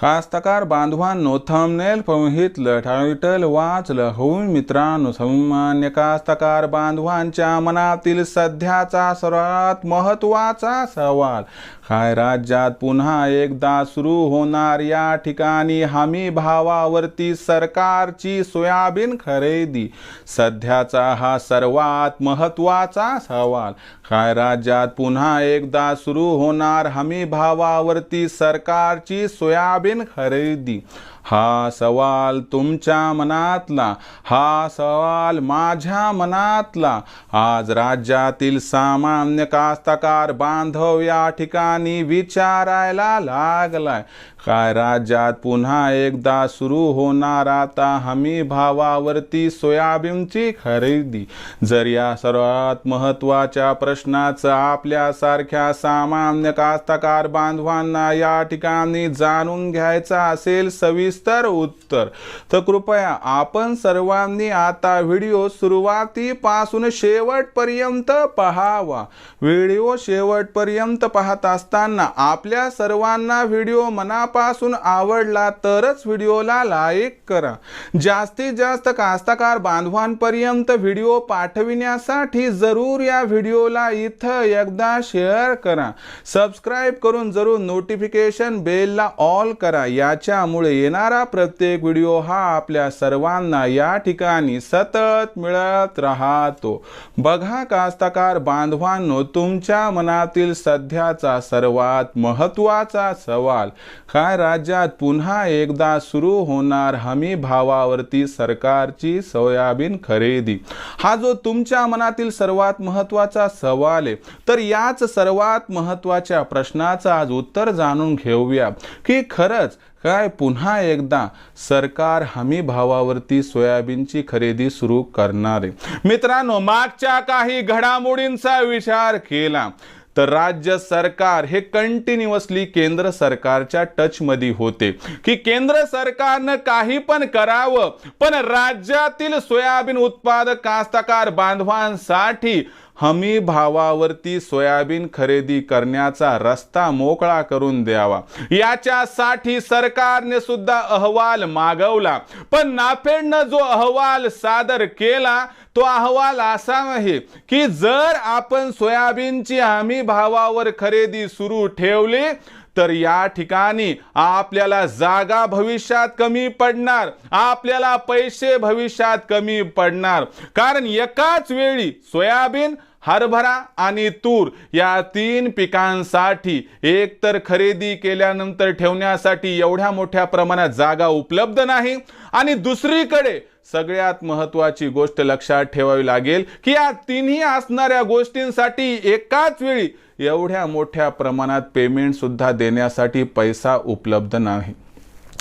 कास्तकार बांधवांनो thumbnail पाहितलं title वाचलं. होऊन मित्रांनो सामान्य कास्तकार बांधवांच्या मनातील सध्याचा सर्वात महत्त्वाचा सवाल काय राज्यात पुन्हा एकदा सुरू होणार या ठिकाणी? हमी भावावरती सरकारची सोयाबीन खरेदी. सध्याचा हा सर्वात महत्त्वाचा सवाल काय राज्यात पुन्हा एकदा सुरू होणार? हमी भावावरती सरकारची सोयाबीन खरेदी. हा सवाल तुमच्या मनातला हा सवाल माझ्या मनातला. आज राज्यातील सामान्य कास्तकार बांधव या ठिकाणी विचारायला लागलाय. काय राज्यात पुन्हा एकदा सुरू होणार आता हमी भावावरती सोयाबीनची खरेदी? जर या सर्वात महत्त्वाच्या प्रश्नाचं आपल्यासारख्या सामान्य कास्तकार बांधवांना या ठिकाणी जाणून घ्यायचं असेल सविस्तर उत्तर. तर कृपया आपण सर्वांनी आता व्हिडिओ सुरुवातीपासून शेवटपर्यंत पहावा. व्हिडिओ शेवटपर्यंत पाहत असताना आपल्या सर्वांना व्हिडिओ मनापासून आवडला तरच व्हिडिओला लाईक करा. जास्तीत जास्त कास्तकार बांधवांपर्यंत व्हिडिओ पाठविण्यासाठी जरूर या व्हिडिओला इथं एकदा शेअर करा. सबस्क्राईब करून जरूर नोटिफिकेशन बेलला ऑल करा. याच्यामुळे येणार प्रत्येक व्हिडिओ हा आपल्या सर्वांना या ठिकाणी सतत मिळत राहतो. बघा कास्तकार बांधवांनो तुमच्या मनातील सध्याचा सर्वात महत्त्वाचा सवाल काय राज्यात पुन्हा एकदा सुरू होणार हमी भावावरती सरकारची सोयाबीन खरेदी? हा जो तुमच्या मनातील सर्वात महत्त्वाचा सवाल आहे तर याच सर्वात महत्त्वाच्या प्रश्नाचं आज उत्तर जाणून घेऊया. की खरंच काय पुन्हा एकदा सरकार हमी भावावरती सोयाबीनची खरेदी सुरू करणार आहे. मित्रांनो मागच्या काही घडामोडींचा विचार केला तर राज्य सरकार हे कंटिन्युअसली केंद्र सरकारच्या टचमध्ये होते. की केंद्र सरकारनं काही पण करावं पण राज्यातील सोयाबीन उत्पादक कास्तकार बांधवांसाठी हमी भावावरती सोयाबीन खरेदी करण्याचा रस्ता मोकळा करून द्यावा. याच्यासाठी सरकारने सुद्धा अहवाल मागवला. पण नाफेडनं जो अहवाल सादर केला तो अहवाल असा आहे की जर आपण सोयाबीनची हमी भावावर खरेदी सुरू ठेवली तर या ठिकाणी आपल्याला जागा भविष्यात कमी पडणार. आपल्याला पैसे भविष्यात कमी पडणार. कारण एकाच वेळी सोयाबीन हरभरा आणि तूर या तीन पिकांसाठी एकतर खरेदी केल्यानंतर ठेवण्यासाठी एवढ्या मोठ्या प्रमाणात जागा उपलब्ध नाही. आणि दुसरीकडे सगळ्यात महत्त्वाची गोष्ट लक्षात ठेवावी लागेल की या तिन्ही असणाऱ्या गोष्टींसाठी एकाच वेळी एवढ्या मोठ्या प्रमाणात पेमेंटसुद्धा देण्यासाठी पैसा उपलब्ध नाही.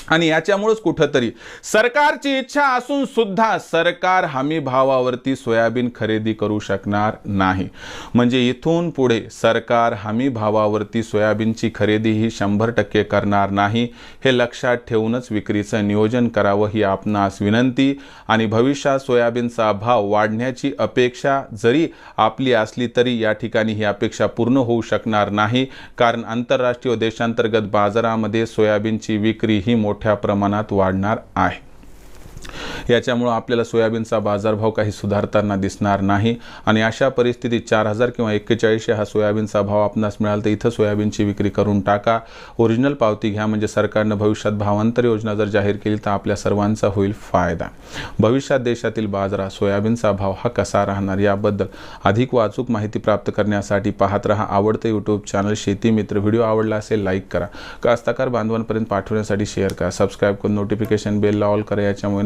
आणि याच्यामुळेच कुठंतरी सरकारची इच्छा असून सुद्धा सरकार हमी भावावरती सोयाबीन खरेदी करू शकणार नाही. म्हणजे इथून पुढे सरकार हमी भावावरती सोयाबीनची खरेदी ही शंभर टक्के करणार नाही हे लक्षात ठेवूनच विक्रीचं नियोजन करावं ही आपणास विनंती आणि भविष्यात सोयाबीनचा भाव वाढण्याची अपेक्षा जरी आपली असली तरी या ठिकाणी ही अपेक्षा पूर्ण होऊ शकणार नाही. कारण आंतरराष्ट्रीय देशांतर्गत बाजारामध्ये सोयाबीनची विक्री ही मोठी मोठ्या प्रमाणात वाढणार आहे. याच्यामुळं आपल्याला सोयाबीनचा बाजारभाव काही सुधारताना दिसणार नाही. आणि अशा परिस्थितीत चार हजार किंवा एक्केचाळीसशे हा सोयाबीनचा भाव आपणास मिळाला तर इथं सोयाबीनची विक्री करून टाका. ओरिजिनल पावती घ्या म्हणजे सरकारनं भविष्यात भावांतर योजना जर जाहीर केली तर आपल्या सर्वांचा होईल फायदा. भविष्यात देशातील बाजारात सोयाबीनचा भाव हा कसा राहणार याबद्दल अधिक वाचूक माहिती प्राप्त करण्यासाठी पाहत रहा आवडतं यूट्यूब चॅनल शेती मित्र व्हिडिओ आवडला असेल लाईक करा. कास्ताकार बांधवांपर्यंत पाठवण्यासाठी शेअर करा. सबस्क्राईब करून नोटिफिकेशन बेलला ऑल करा. याच्यामुळे